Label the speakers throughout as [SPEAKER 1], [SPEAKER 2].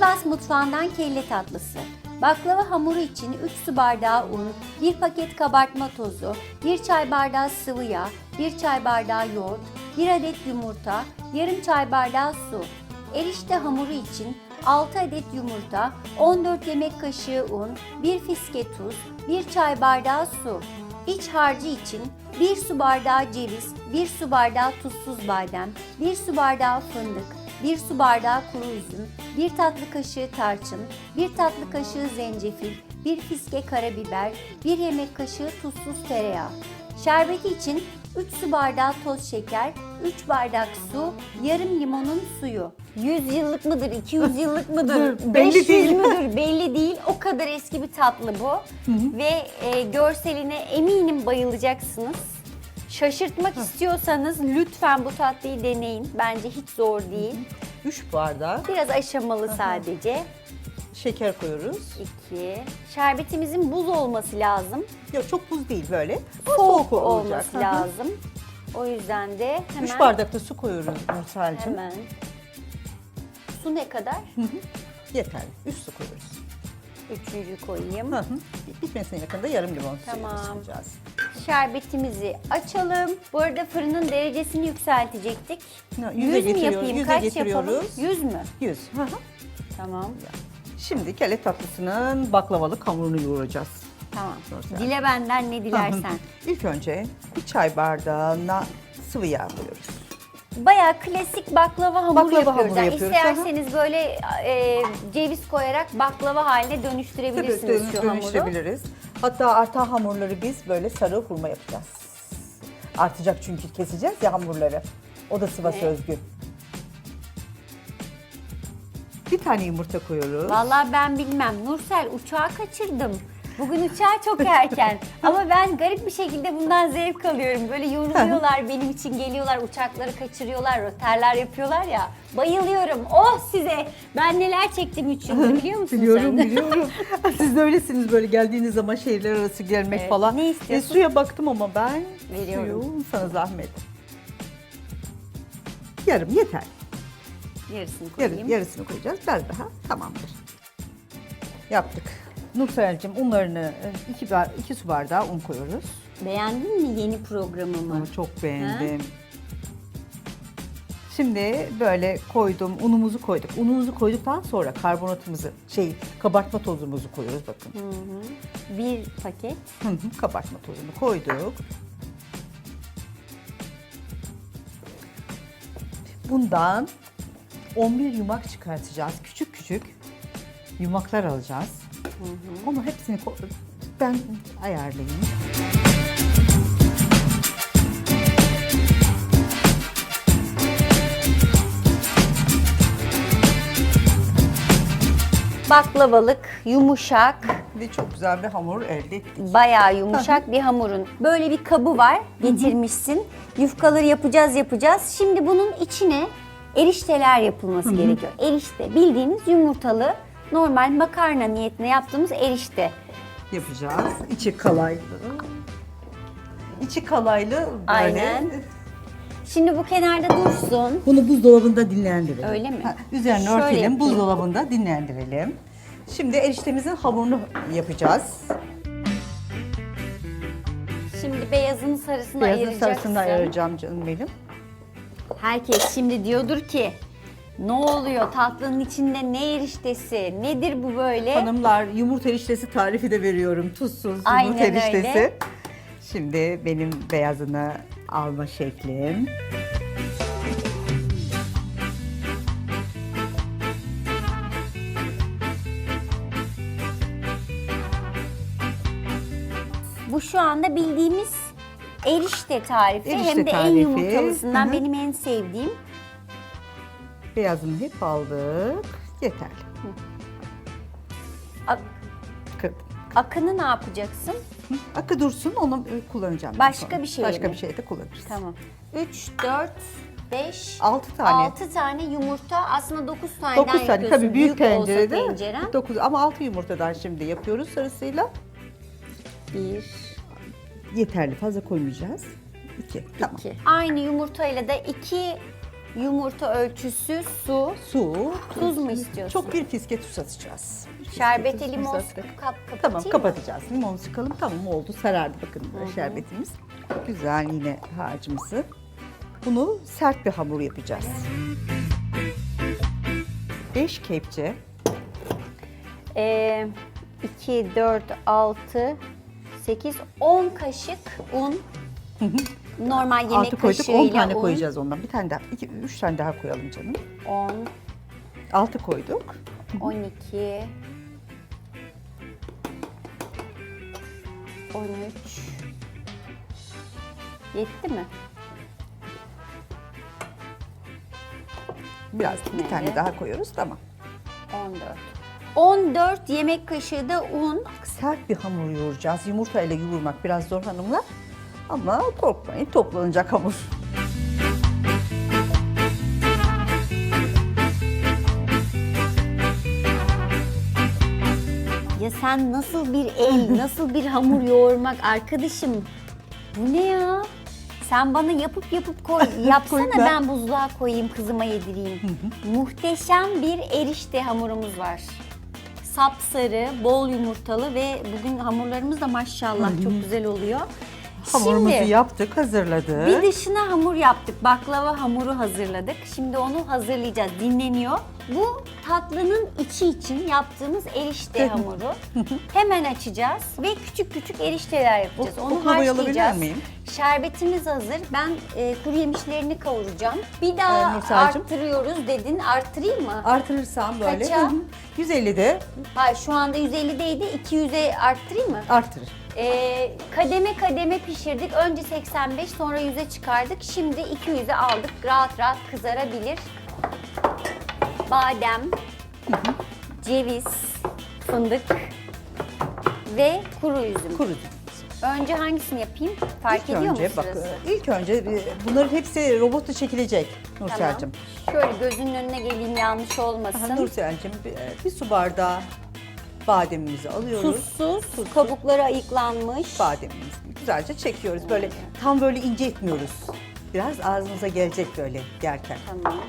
[SPEAKER 1] Sivas mutfağından kelle tatlısı. Baklava hamuru için 3 su bardağı un, 1 paket kabartma tozu, 1 çay bardağı sıvı yağ, 1 çay bardağı yoğurt, 1 adet yumurta, yarım çay bardağı su. Erişte hamuru için 6 adet yumurta, 14 yemek kaşığı un, 1 fiske tuz, 1 çay bardağı su. İç harcı için 1 su bardağı ceviz, 1 su bardağı tuzsuz badem, 1 su bardağı fındık, 1 su bardağı kuru üzüm, 1 tatlı kaşığı tarçın, 1 tatlı kaşığı zencefil, 1 fiske karabiber, 1 yemek kaşığı tuzsuz tereyağı. Şerbeti için 3 su bardağı toz şeker, 3 bardak su, yarım limonun suyu. 100 yıllık mıdır, 200 yıllık mıdır,
[SPEAKER 2] Dur, belli
[SPEAKER 1] 500
[SPEAKER 2] değil.
[SPEAKER 1] müdür belli değil. O kadar eski bir tatlı bu. Ve e, görseline eminim bayılacaksınız. Şaşırtmak istiyorsanız lütfen bu tatlıyı deneyin. Bence hiç zor değil.
[SPEAKER 2] 3 bardak
[SPEAKER 1] Biraz aşamalı sadece.
[SPEAKER 2] şeker koyuyoruz.
[SPEAKER 1] 2. Şerbetimizin buz olması lazım.
[SPEAKER 2] Yok çok buz değil böyle.
[SPEAKER 1] Soğuk,
[SPEAKER 2] olacak.
[SPEAKER 1] olması
[SPEAKER 2] Hı hı.
[SPEAKER 1] lazım. O yüzden de hemen
[SPEAKER 2] 3 bardak da su koyuyoruz Nursel'cim.
[SPEAKER 1] hemen su ne kadar?
[SPEAKER 2] Yeterli. 3 su koyuyoruz.
[SPEAKER 1] Üçüncü koyayım.
[SPEAKER 2] Hı hı. Bitmesine yakında yarım limon
[SPEAKER 1] Tamam.
[SPEAKER 2] suyu sıkacağız.
[SPEAKER 1] Şerbetimizi açalım. Bu arada fırının derecesini yükseltecektik.
[SPEAKER 2] Ha,
[SPEAKER 1] 100
[SPEAKER 2] yüze
[SPEAKER 1] mü
[SPEAKER 2] getiriyor-
[SPEAKER 1] yapayım?
[SPEAKER 2] yüze
[SPEAKER 1] Kaç
[SPEAKER 2] getiriyoruz.
[SPEAKER 1] yapalım? 100 mü?
[SPEAKER 2] 100. Hı hı.
[SPEAKER 1] Tamam.
[SPEAKER 2] Şimdi kelle tatlısının baklavalık hamurunu yoğuracağız.
[SPEAKER 1] Tamam.
[SPEAKER 2] Nursel.
[SPEAKER 1] Dile benden ne dilersen.
[SPEAKER 2] İlk önce bir çay bardağına sıvı yağ koyuyoruz.
[SPEAKER 1] Bayağı klasik baklava hamuru
[SPEAKER 2] Baklava
[SPEAKER 1] yapıyoruz.
[SPEAKER 2] hamuru
[SPEAKER 1] Yani
[SPEAKER 2] yapıyoruz,
[SPEAKER 1] isterseniz böyle e, ceviz koyarak baklava haline dönüştürebilirsiniz
[SPEAKER 2] Tabii,
[SPEAKER 1] şu hamuru.
[SPEAKER 2] dönüştürebiliriz. Hatta artan hamurları biz böyle sarı hurma yapacağız. Artacak çünkü keseceğiz ya hamurları. O da Sivas'a
[SPEAKER 1] Evet.
[SPEAKER 2] özgü. Bir tane yumurta koyuyoruz.
[SPEAKER 1] Vallahi ben bilmem. Nursel uçağı kaçırdım. Bugün uçağı çok erken. Ama ben garip bir şekilde bundan zevk alıyorum. Böyle yoruluyorlar benim için geliyorlar uçakları kaçırıyorlar, roterler yapıyorlar ya. Bayılıyorum. Oh size. Ben neler çektim üç yıldır biliyor musun
[SPEAKER 2] Biliyorum
[SPEAKER 1] sen?
[SPEAKER 2] biliyorum. Siz de öylesiniz böyle geldiğiniz zaman şehirler arası gelmek
[SPEAKER 1] Evet,
[SPEAKER 2] falan.
[SPEAKER 1] ne
[SPEAKER 2] E,
[SPEAKER 1] istiyorsun?
[SPEAKER 2] suya baktım ama ben
[SPEAKER 1] Veriyorum.
[SPEAKER 2] suyu sana zahmet. Yarım yeter.
[SPEAKER 1] Yarısını
[SPEAKER 2] Yarı,
[SPEAKER 1] koyayım.
[SPEAKER 2] yarısını koyacağız. Biraz daha tamamdır. Yaptık. Nursel'cim unlarını e, iki, bar, iki su bardağı un koyuyoruz.
[SPEAKER 1] Beğendin mi yeni programımı?
[SPEAKER 2] Ama çok beğendim. Şimdi böyle koydum, unumuzu koyduk. Unumuzu koyduktan sonra karbonatımızı, şey kabartma tozumuzu koyuyoruz bakın.
[SPEAKER 1] Hı hı. Bir paket.
[SPEAKER 2] Hı hı, kabartma tozunu koyduk. Bundan 11 yumak çıkartacağız. Küçük küçük yumaklar alacağız. Onu hepsini ben ayarlayayım.
[SPEAKER 1] Baklavalık, yumuşak,
[SPEAKER 2] Ve çok güzel bir hamur elde ettik.
[SPEAKER 1] bayağı yumuşak bir hamurun. Böyle bir kabı var, getirmişsin. Yufkaları yapacağız yapacağız. Şimdi bunun içine erişteler yapılması gerekiyor. Erişte bildiğimiz yumurtalı normal makarna niyetine yaptığımız erişte.
[SPEAKER 2] Yapacağız. İçi kalaylı. İçi kalaylı böyle.
[SPEAKER 1] Aynen. Şimdi bu kenarda dursun.
[SPEAKER 2] Bunu buzdolabında dinlendirelim.
[SPEAKER 1] Öyle mi?
[SPEAKER 2] Ha, üzerine
[SPEAKER 1] Şöyle
[SPEAKER 2] örtelim,
[SPEAKER 1] yapayım.
[SPEAKER 2] buzdolabında dinlendirelim. Şimdi eriştemizin hamurunu yapacağız.
[SPEAKER 1] Şimdi beyazını sarısını
[SPEAKER 2] Beyazın
[SPEAKER 1] ayıracaksın.
[SPEAKER 2] sarısını ayıracağım canım benim.
[SPEAKER 1] Herkes şimdi diyordur ki ne oluyor tatlının içinde ne eriştesi nedir bu böyle?
[SPEAKER 2] Hanımlar yumurta eriştesi tarifi de veriyorum. Tuzsuz
[SPEAKER 1] Aynen
[SPEAKER 2] yumurta eriştesi.
[SPEAKER 1] öyle.
[SPEAKER 2] Şimdi benim beyazını alma şeklim.
[SPEAKER 1] Bu şu anda bildiğimiz erişte tarifi
[SPEAKER 2] Erişte
[SPEAKER 1] hem de en
[SPEAKER 2] tarifi.
[SPEAKER 1] yumurtalısından
[SPEAKER 2] Hı hı.
[SPEAKER 1] benim en sevdiğim.
[SPEAKER 2] Beyazını hep aldık. Yeterli.
[SPEAKER 1] Ak-
[SPEAKER 2] Kırdım.
[SPEAKER 1] akını ne yapacaksın?
[SPEAKER 2] Akı dursun onu e, kullanacağım. ben
[SPEAKER 1] Başka
[SPEAKER 2] sonra.
[SPEAKER 1] bir şeye
[SPEAKER 2] Başka
[SPEAKER 1] mi?
[SPEAKER 2] bir şeyde kullanırız.
[SPEAKER 1] Tamam. 3, 4, 5,
[SPEAKER 2] 6 tane.
[SPEAKER 1] 6 tane yumurta aslında 9 taneden
[SPEAKER 2] 9 tane
[SPEAKER 1] yapıyorsun.
[SPEAKER 2] tabii büyük,
[SPEAKER 1] olsa
[SPEAKER 2] tencerede.
[SPEAKER 1] tenceren.
[SPEAKER 2] 9 ama 6 yumurtadan şimdi yapıyoruz sarısıyla.
[SPEAKER 1] 1,
[SPEAKER 2] Yeterli fazla koymayacağız. 2. Tamam.
[SPEAKER 1] 2. Aynı yumurtayla da 2 Yumurta ölçüsü, su,
[SPEAKER 2] Su.
[SPEAKER 1] tuz mu istiyorsun?
[SPEAKER 2] Çok bir fiske tuz atacağız. Bir fiske
[SPEAKER 1] Şerbete
[SPEAKER 2] tuz
[SPEAKER 1] limon
[SPEAKER 2] attık.
[SPEAKER 1] sıkıp kap kapatayım
[SPEAKER 2] Tamam
[SPEAKER 1] mı?
[SPEAKER 2] kapatacağız. Limon sıkalım. Tamam oldu. Sarardı bakın şerbetimiz. Güzel yine harcımızı. Bunu sert bir hamur yapacağız. 5 kepçe
[SPEAKER 1] Ee, 2, 4, 6, 8, 10 kaşık un. Normal yemek
[SPEAKER 2] altı koyduk. 10
[SPEAKER 1] kaşığıyla
[SPEAKER 2] tane
[SPEAKER 1] un.
[SPEAKER 2] koyacağız ondan. Bir tane daha, 2 3 tane daha koyalım canım.
[SPEAKER 1] 10,
[SPEAKER 2] 6 koyduk.
[SPEAKER 1] 12, 13. Yetti mi?
[SPEAKER 2] Biraz bir
[SPEAKER 1] Yetmedi.
[SPEAKER 2] tane daha koyuyoruz. Tamam.
[SPEAKER 1] 14. 14 yemek kaşığı da un.
[SPEAKER 2] Sert bir hamur yoğuracağız. Yumurta ile yoğurmak biraz zor hanımlar. Ama korkmayın toplanacak hamur.
[SPEAKER 1] Ya sen nasıl bir el, nasıl bir hamur yoğurmak arkadaşım? Bu ne ya? Sen bana yapıp yapıp koy, yapsana
[SPEAKER 2] ben
[SPEAKER 1] buzluğa koyayım kızıma yedireyim. Muhteşem bir erişte hamurumuz var. Sapsarı, bol yumurtalı ve bugün hamurlarımız da maşallah çok güzel oluyor.
[SPEAKER 2] Hamurumuzu
[SPEAKER 1] Şimdi
[SPEAKER 2] yaptık, hazırladık.
[SPEAKER 1] bir dışına hamur yaptık. Baklava hamuru hazırladık. Şimdi onu hazırlayacağız. Dinleniyor. Bu tatlının içi için yaptığımız erişte hamuru. Hemen açacağız ve küçük küçük erişteler yapacağız.
[SPEAKER 2] O-
[SPEAKER 1] Onu haşlayacağız.
[SPEAKER 2] miyim?
[SPEAKER 1] Şerbetimiz hazır. Ben e, kuru yemişlerini kavuracağım. Bir daha
[SPEAKER 2] Ee,
[SPEAKER 1] arttırıyoruz dedin. Arttırayım mı?
[SPEAKER 2] Artırırsam böyle.
[SPEAKER 1] Kaça?
[SPEAKER 2] Hı hı. 150'de
[SPEAKER 1] Hayır şu anda 150'deydi. 200'e arttırayım mı?
[SPEAKER 2] artırır.
[SPEAKER 1] Ee, kademe kademe pişirdik. Önce 85 sonra 100'e çıkardık. Şimdi 200'e aldık. Rahat rahat kızarabilir. Badem, ceviz, fındık ve kuru üzüm.
[SPEAKER 2] Kuru.
[SPEAKER 1] Önce hangisini yapayım? Fark
[SPEAKER 2] İlk
[SPEAKER 1] ediyor
[SPEAKER 2] önce
[SPEAKER 1] mu
[SPEAKER 2] bak,
[SPEAKER 1] sırası?
[SPEAKER 2] ilk önce e, bunların hepsi robotla çekilecek. Nursel'cim.
[SPEAKER 1] Şöyle gözünün önüne geleyim yanlış olmasın.
[SPEAKER 2] Aha, Nursel'cim bir, e, bir su bardağı bademimizi alıyoruz.
[SPEAKER 1] Tuzsuz, kabukları ayıklanmış.
[SPEAKER 2] Bademimizi güzelce çekiyoruz. Böyle tam böyle ince etmiyoruz. Biraz ağzınıza gelecek böyle yerken.
[SPEAKER 1] Tamam.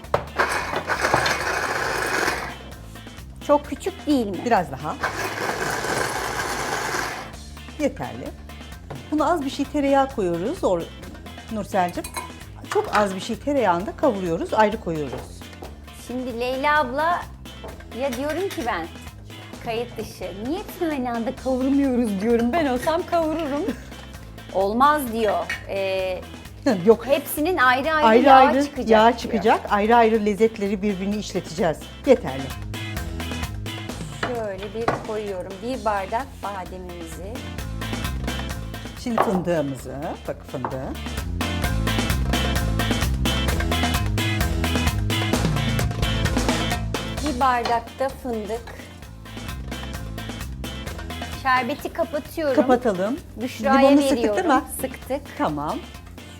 [SPEAKER 1] Çok küçük değil mi?
[SPEAKER 2] Biraz daha. Yeterli. Buna az bir şey tereyağı koyuyoruz. Or Nursel'cim. Çok az bir şey tereyağında kavuruyoruz, ayrı koyuyoruz.
[SPEAKER 1] Şimdi Leyla abla ya diyorum ki ben kayıt dışı niye hepsini aynı anda kavurmuyoruz diyorum. Ben olsam kavururum. Olmaz diyor. Ee,
[SPEAKER 2] Yok,
[SPEAKER 1] hepsinin ayrı ayrı,
[SPEAKER 2] ayrı
[SPEAKER 1] yağ
[SPEAKER 2] ayrı
[SPEAKER 1] çıkacak.
[SPEAKER 2] yağ
[SPEAKER 1] diyor.
[SPEAKER 2] çıkacak. Ayrı ayrı lezzetleri birbirini işleteceğiz. Yeterli.
[SPEAKER 1] Şöyle bir koyuyorum. Bir bardak bademimizi.
[SPEAKER 2] Şimdi fındığımızı, bak fındığı.
[SPEAKER 1] Bir bardak da fındık. Şerbeti kapatıyorum.
[SPEAKER 2] Kapatalım.
[SPEAKER 1] Büşra'ya
[SPEAKER 2] Limonu
[SPEAKER 1] veriyorum.
[SPEAKER 2] sıktık değil mi?
[SPEAKER 1] Sıktık.
[SPEAKER 2] Tamam.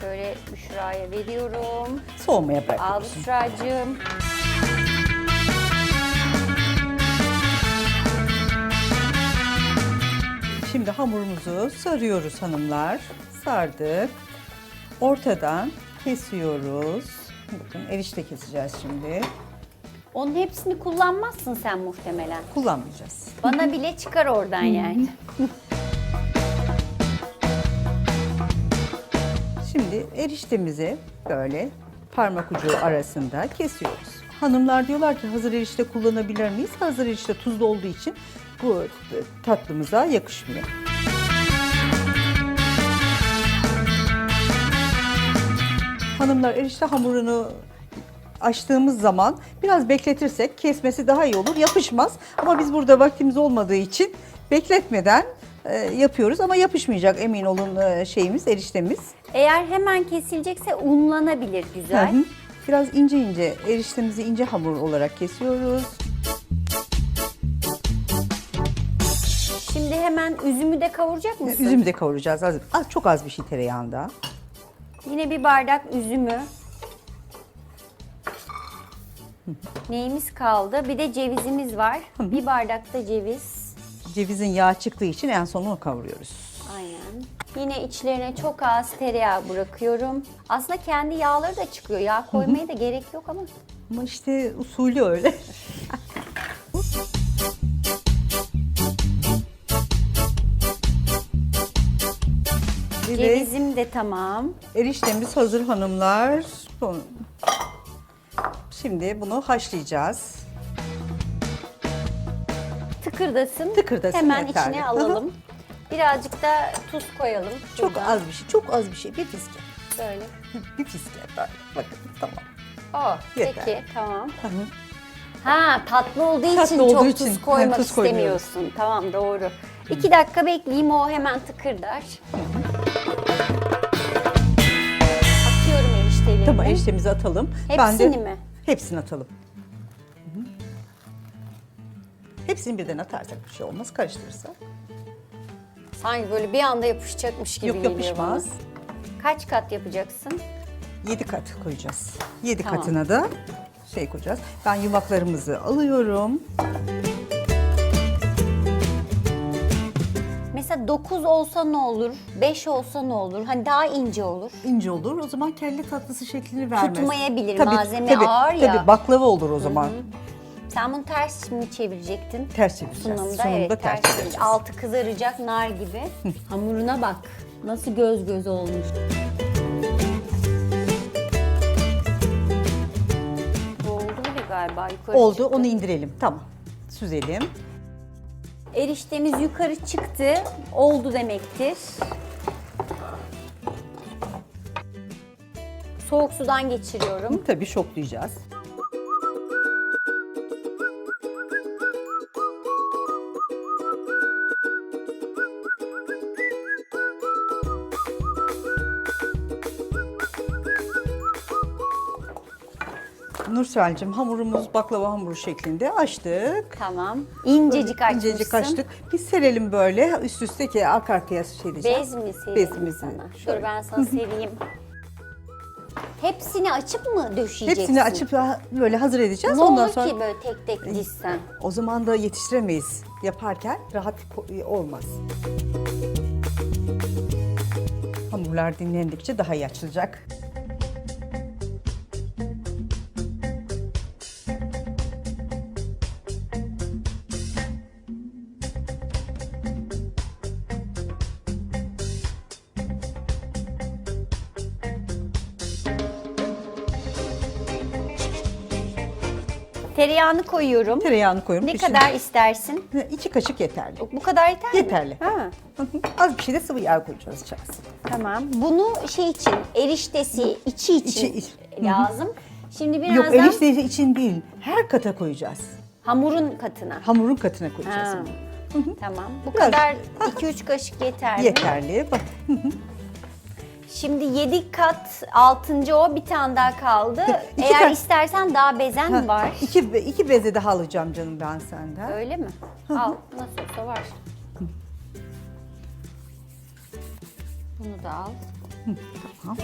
[SPEAKER 1] Şöyle Büşra'ya veriyorum.
[SPEAKER 2] Soğumaya
[SPEAKER 1] Al. Büşra'cığım.
[SPEAKER 2] Şimdi hamurumuzu sarıyoruz hanımlar. Sardık. Ortadan kesiyoruz. Bakın erişte keseceğiz şimdi.
[SPEAKER 1] Onun hepsini kullanmazsın sen muhtemelen.
[SPEAKER 2] Kullanmayacağız.
[SPEAKER 1] Bana bile çıkar oradan yani.
[SPEAKER 2] Şimdi eriştemizi böyle parmak ucu arasında kesiyoruz. Hanımlar diyorlar ki hazır erişte kullanabilir miyiz? Hazır erişte tuzlu olduğu için bu tatlımıza yakışmıyor. Hanımlar erişte hamurunu açtığımız zaman biraz bekletirsek kesmesi daha iyi olur. Yapışmaz ama biz burada vaktimiz olmadığı için bekletmeden e, yapıyoruz ama yapışmayacak emin olun e, şeyimiz eriştemiz.
[SPEAKER 1] Eğer hemen kesilecekse unlanabilir
[SPEAKER 2] Hı
[SPEAKER 1] güzel.
[SPEAKER 2] hı. Biraz ince ince eriştemizi ince hamur olarak kesiyoruz.
[SPEAKER 1] Şimdi hemen üzümü de kavuracak mısın?
[SPEAKER 2] Üzüm de kavuracağız. Az, az çok az bir şey tereyağında.
[SPEAKER 1] Yine bir bardak üzümü. Neyimiz kaldı? Bir de cevizimiz var. Bir bardak da ceviz.
[SPEAKER 2] Cevizin yağı çıktığı için en son onu kavuruyoruz.
[SPEAKER 1] Aynen. Yine içlerine çok az tereyağı bırakıyorum. Aslında kendi yağları da çıkıyor. Yağ koymaya da gerek yok ama.
[SPEAKER 2] Ama işte usulü öyle. Bir de
[SPEAKER 1] Cevizim de tamam.
[SPEAKER 2] eriştemiz hazır hanımlar. Bu- Şimdi bunu haşlayacağız.
[SPEAKER 1] Tıkırdasın.
[SPEAKER 2] Tıkırdasın
[SPEAKER 1] Hemen
[SPEAKER 2] yeterli.
[SPEAKER 1] içine
[SPEAKER 2] Hı hı.
[SPEAKER 1] alalım. Birazcık da tuz koyalım.
[SPEAKER 2] Çok az bir şey, çok az bir şey. Bir fiske.
[SPEAKER 1] Böyle.
[SPEAKER 2] Bir fiske böyle. Bakın tamam.
[SPEAKER 1] Aa,
[SPEAKER 2] Yeter.
[SPEAKER 1] peki tamam.
[SPEAKER 2] Hı hı.
[SPEAKER 1] Ha tatlı olduğu
[SPEAKER 2] Tatlı
[SPEAKER 1] için
[SPEAKER 2] olduğu
[SPEAKER 1] çok
[SPEAKER 2] için,
[SPEAKER 1] tuz koymak
[SPEAKER 2] tuz
[SPEAKER 1] istemiyorsun. Tamam doğru. İki dakika bekleyeyim o hemen tıkırdar. Atıyorum
[SPEAKER 2] Tamam eriştemizi atalım.
[SPEAKER 1] Hepsini mi?
[SPEAKER 2] Hepsini atalım. Hı hı. Hepsini birden atarsak bir şey olmaz. Karıştırırsak.
[SPEAKER 1] Sanki böyle bir anda yapışacakmış gibi
[SPEAKER 2] Yok yapışmaz.
[SPEAKER 1] bana. Kaç kat yapacaksın?
[SPEAKER 2] 7 kat koyacağız. 7
[SPEAKER 1] Tamam.
[SPEAKER 2] katına da şey koyacağız. Ben yumaklarımızı alıyorum.
[SPEAKER 1] Mesela 9 olsa ne olur? 5 olsa ne olur? Hani daha ince olur.
[SPEAKER 2] İnce olur. O zaman kelle tatlısı şeklini vermez.
[SPEAKER 1] Tutmayabilir, malzeme ağır ya.
[SPEAKER 2] Tabii baklava olur o zaman.
[SPEAKER 1] Sen bunu ters mi çevirecektin?
[SPEAKER 2] Ters çevireceğiz.
[SPEAKER 1] Sunumda, evet ters,
[SPEAKER 2] çevireceğiz.
[SPEAKER 1] çevir. Altı kızaracak nar gibi. Hamuruna bak. Nasıl göz göz olmuş. Oldu bile galiba yukarı
[SPEAKER 2] Oldu.
[SPEAKER 1] çıktı.
[SPEAKER 2] Onu indirelim. Tamam. Süzelim.
[SPEAKER 1] Eriştemiz yukarı çıktı. Oldu demektir. Soğuk sudan geçiriyorum.
[SPEAKER 2] Tabii şoklayacağız. Nursel'cim hamurumuz baklava hamuru şeklinde açtık.
[SPEAKER 1] Tamam. İncecik açmışsın.
[SPEAKER 2] İncecik açtık. Biz serelim böyle üst üste ki arka arkaya diyeceğim.
[SPEAKER 1] Bez mi sereyim
[SPEAKER 2] Bezimizi
[SPEAKER 1] sana? Dur
[SPEAKER 2] şöyle.
[SPEAKER 1] ben sana sereyim. Hepsini açıp mı döşeyeceksin?
[SPEAKER 2] Hepsini açıp böyle hazır edeceğiz.
[SPEAKER 1] Ne
[SPEAKER 2] Ondan
[SPEAKER 1] olur
[SPEAKER 2] sonra
[SPEAKER 1] ki böyle tek tek dizsen?
[SPEAKER 2] o zaman da yetiştiremeyiz. Yaparken rahat olmaz. Hamurlar dinlendikçe daha iyi açılacak.
[SPEAKER 1] Tereyağını koyuyorum.
[SPEAKER 2] Tereyağını koyuyorum.
[SPEAKER 1] Ne
[SPEAKER 2] pişsin.
[SPEAKER 1] kadar istersin?
[SPEAKER 2] İki kaşık yeterli.
[SPEAKER 1] Bu kadar yeter?
[SPEAKER 2] Yeterli.
[SPEAKER 1] Ha.
[SPEAKER 2] Az bir şey de sıvı yağ koyacağız içerisine.
[SPEAKER 1] tamam. Bunu şey için, eriştesi içi için
[SPEAKER 2] İçi- iç.
[SPEAKER 1] Lazım. Şimdi
[SPEAKER 2] Yok
[SPEAKER 1] birazdan
[SPEAKER 2] erişte için değil. Her kata koyacağız.
[SPEAKER 1] hamurun katına.
[SPEAKER 2] Hamurun katına koyacağız.
[SPEAKER 1] Ha. Tamam. Bu
[SPEAKER 2] Biraz-
[SPEAKER 1] kadar 2-3 kaşık yeter mi?
[SPEAKER 2] Yeterli. Bak
[SPEAKER 1] Şimdi 7 kat 6. o bir tane daha kaldı.
[SPEAKER 2] İki
[SPEAKER 1] Eğer
[SPEAKER 2] kat-
[SPEAKER 1] istersen daha bezen
[SPEAKER 2] Ha,
[SPEAKER 1] var.
[SPEAKER 2] İki, iki beze daha alacağım canım ben senden.
[SPEAKER 1] Öyle mi? Al. Nasıl olsa var. Bunu da al.
[SPEAKER 2] Tamam.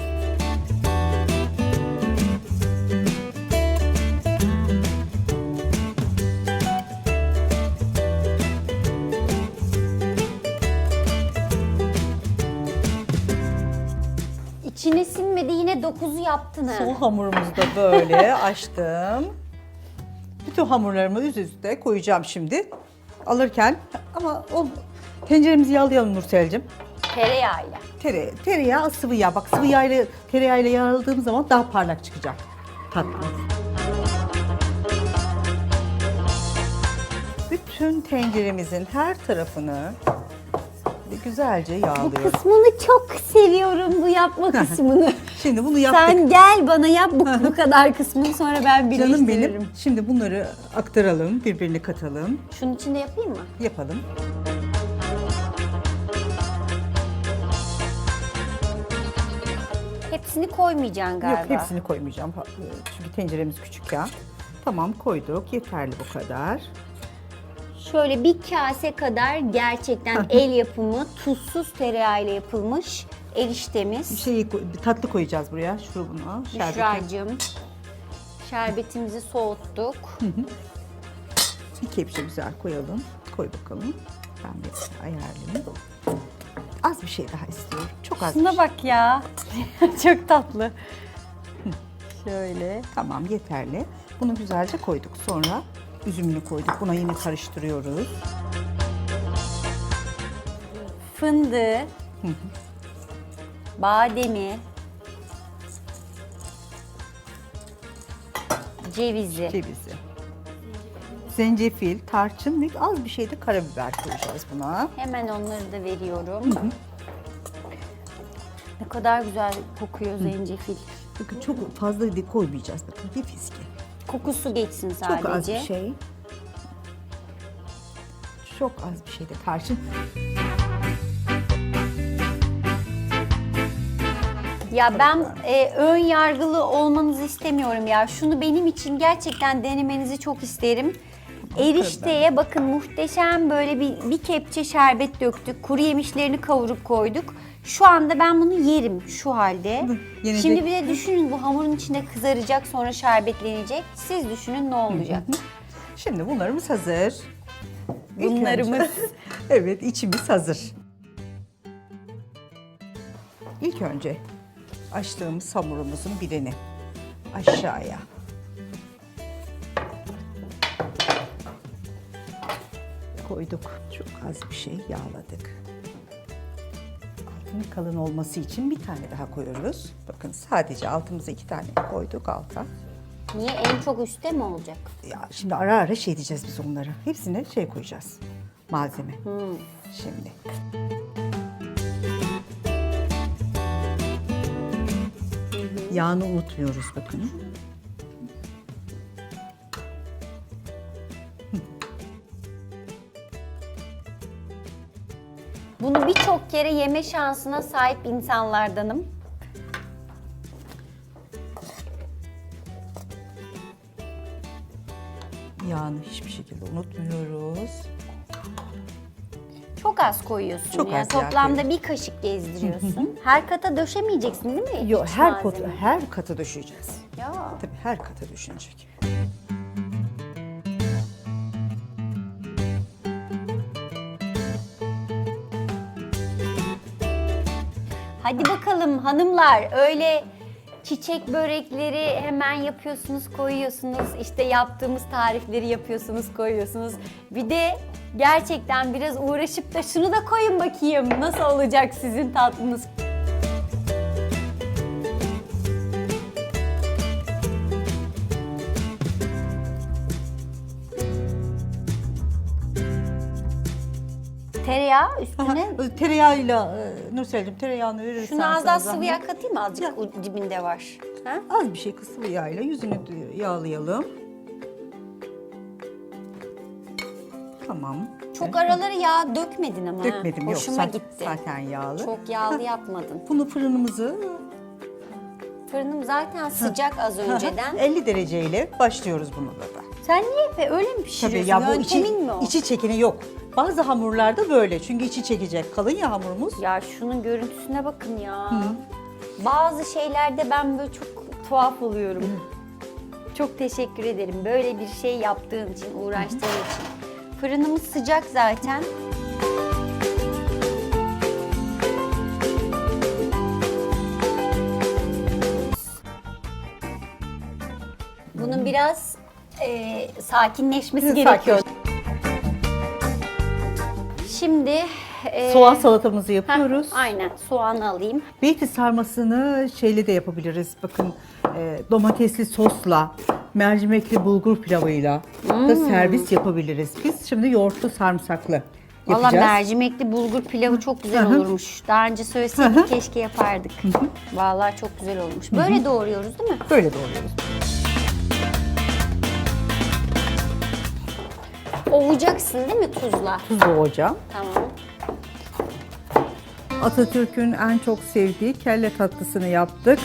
[SPEAKER 1] 9'u yaptın ha.
[SPEAKER 2] Sol hamurumuzu da böyle açtım. Bütün hamurlarımı üst üste koyacağım şimdi. Alırken ama o tenceremizi yağlayalım Nursel'cim.
[SPEAKER 1] Tereyağıyla.
[SPEAKER 2] Tere, tereyağı, sıvı yağ. Bak sıvı yağ ile tereyağıyla yağladığım zaman daha parlak çıkacak tatlı. Bütün tenceremizin her tarafını güzelce
[SPEAKER 1] Bu
[SPEAKER 2] yağlıyoruz.
[SPEAKER 1] kısmını çok seviyorum bu yapma kısmını.
[SPEAKER 2] Şimdi bunu yaptık.
[SPEAKER 1] Sen gel bana yap bu, bu kadar kısmını sonra ben
[SPEAKER 2] Canım
[SPEAKER 1] birleştiririm.
[SPEAKER 2] benim. Şimdi bunları aktaralım, birbirine katalım,
[SPEAKER 1] Şunun içinde yapayım mı?
[SPEAKER 2] yapalım.
[SPEAKER 1] Hepsini koymayacaksın galiba.
[SPEAKER 2] Yok hepsini koymayacağım. E, Çünkü tenceremiz küçük ya. Tamam koyduk. Yeterli bu kadar.
[SPEAKER 1] Şöyle bir kase kadar gerçekten el yapımı tuzsuz tereyağıyla yapılmış eriştemiz.
[SPEAKER 2] Şeyi koy- bir tatlı koyacağız buraya. Şu bunu. şerbeti.
[SPEAKER 1] Büşra'cığım şerbetimizi soğuttuk.
[SPEAKER 2] Bir kepçe güzel koyalım. Koy bakalım. Ben de ayarlayayım. Az bir şey daha istiyorum. Çok az bir
[SPEAKER 1] Şuna
[SPEAKER 2] şey.
[SPEAKER 1] bak ya. Çok tatlı. Şöyle.
[SPEAKER 2] Tamam yeterli. Bunu güzelce koyduk. Sonra üzümünü koyduk. Buna yine karıştırıyoruz.
[SPEAKER 1] Fındığı. Bademi. Cevizi.
[SPEAKER 2] Cevizi. Zencefil, tarçın ve az bir şey de karabiber koyacağız buna.
[SPEAKER 1] Hemen onları da veriyorum. Ne kadar güzel kokuyor zencefil.
[SPEAKER 2] Bakın çok fazla da koymayacağız. Bakın bir fiske.
[SPEAKER 1] Kokusu geçsin sadece.
[SPEAKER 2] Çok az bir şey. Çok az bir şey de tarçın.
[SPEAKER 1] Ya ben e, ön yargılı olmanızı istemiyorum ya. Şunu benim için gerçekten denemenizi çok isterim. Erişteye bakın muhteşem böyle bir, bir kepçe şerbet döktük. Kuru yemişlerini kavurup koyduk. Şu anda ben bunu yerim şu halde.
[SPEAKER 2] Yenecek.
[SPEAKER 1] Şimdi bir de düşünün bu hamurun içinde kızaracak sonra şerbetlenecek. Siz düşünün ne olacak.
[SPEAKER 2] Şimdi bunlarımız hazır. İlk
[SPEAKER 1] Bunlarımız.
[SPEAKER 2] önce- evet içimiz hazır. İlk önce açtığımız hamurumuzun birini aşağıya koyduk. Çok az bir şey yağladık. Altının kalın olması için bir tane daha koyuyoruz. Bakın sadece altımıza iki tane koyduk alta.
[SPEAKER 1] Niye en çok üstte mi olacak?
[SPEAKER 2] Ya şimdi ara ara şey diyeceğiz biz onları. Hepsine şey koyacağız. Malzeme. Şimdi. Yağını unutmuyoruz bakın.
[SPEAKER 1] Bunu birçok kere yeme şansına sahip insanlardanım.
[SPEAKER 2] Yağını hiçbir şekilde unutmuyoruz.
[SPEAKER 1] Çok az koyuyorsun
[SPEAKER 2] Çok
[SPEAKER 1] ya.
[SPEAKER 2] az yağ
[SPEAKER 1] Toplamda bir kaşık gezdiriyorsun. Her kata döşemeyeceksin değil mi?
[SPEAKER 2] Yok
[SPEAKER 1] hiç
[SPEAKER 2] her
[SPEAKER 1] malzeme?
[SPEAKER 2] kata, her kata düşeceğiz.
[SPEAKER 1] Ya.
[SPEAKER 2] Tabii her kata düşünecek.
[SPEAKER 1] Hadi bakalım hanımlar öyle çiçek börekleri hemen yapıyorsunuz koyuyorsunuz. İşte yaptığımız tarifleri yapıyorsunuz koyuyorsunuz. Bir de gerçekten biraz uğraşıp da şunu da koyun bakayım nasıl olacak sizin tatlınız. Tereyağı üstüne
[SPEAKER 2] Tereyağıyla e, Nursel'cim tereyağını verirsen
[SPEAKER 1] Şunu az
[SPEAKER 2] sana
[SPEAKER 1] daha
[SPEAKER 2] zahmet.
[SPEAKER 1] sıvı yağ katayım mı azıcık o dibinde var. Ha?
[SPEAKER 2] Az bir şey sıvı yağıyla yüzünü yağlayalım. Tamam.
[SPEAKER 1] Çok araları yağ dökmedin ama. ha.
[SPEAKER 2] Dökmedim yok.
[SPEAKER 1] Hoşuma
[SPEAKER 2] Zaten-
[SPEAKER 1] gitti.
[SPEAKER 2] Zaten yağlı.
[SPEAKER 1] Çok yağlı yapmadın.
[SPEAKER 2] Bunu fırınımızı
[SPEAKER 1] Fırınım zaten sıcak az önceden.
[SPEAKER 2] 50 dereceyle başlıyoruz bununla da.
[SPEAKER 1] Sen niye be öyle mi
[SPEAKER 2] Tabii
[SPEAKER 1] pişiriyorsun?
[SPEAKER 2] ya bu içi,
[SPEAKER 1] Yöntemin mi o?
[SPEAKER 2] içi çekini yok. Bazı hamurlarda böyle çünkü içi çekecek. Kalın ya hamurumuz.
[SPEAKER 1] Ya şunun görüntüsüne bakın ya. Bazı şeylerde ben böyle çok tuhaf oluyorum. Çok teşekkür ederim böyle bir şey yaptığın için, uğraştığın için. Fırınımız sıcak zaten. Bunun biraz e, sakinleşmesi
[SPEAKER 2] Sakin.
[SPEAKER 1] gerekiyor. Şimdi e,
[SPEAKER 2] Soğan salatamızı
[SPEAKER 1] heh,
[SPEAKER 2] yapıyoruz.
[SPEAKER 1] aynen soğan alayım.
[SPEAKER 2] Beyti sarmasını şeyle de yapabiliriz. Bakın e, domatesli sosla, mercimekli bulgur pilavıyla da
[SPEAKER 1] Hmm.
[SPEAKER 2] servis yapabiliriz. Biz şimdi yoğurtlu sarımsaklı
[SPEAKER 1] Valla
[SPEAKER 2] yapacağız.
[SPEAKER 1] mercimekli bulgur pilavı çok güzel
[SPEAKER 2] Hı hı.
[SPEAKER 1] olurmuş. Daha önce söyleseydik keşke yapardık. Vallahi çok güzel olmuş. Böyle doğruyoruz değil mi?
[SPEAKER 2] Böyle doğruyoruz.
[SPEAKER 1] Ovacaksın değil mi tuzla?
[SPEAKER 2] Tuzlu hocam.
[SPEAKER 1] Tamam.
[SPEAKER 2] Atatürk'ün en çok sevdiği kelle tatlısını yaptık.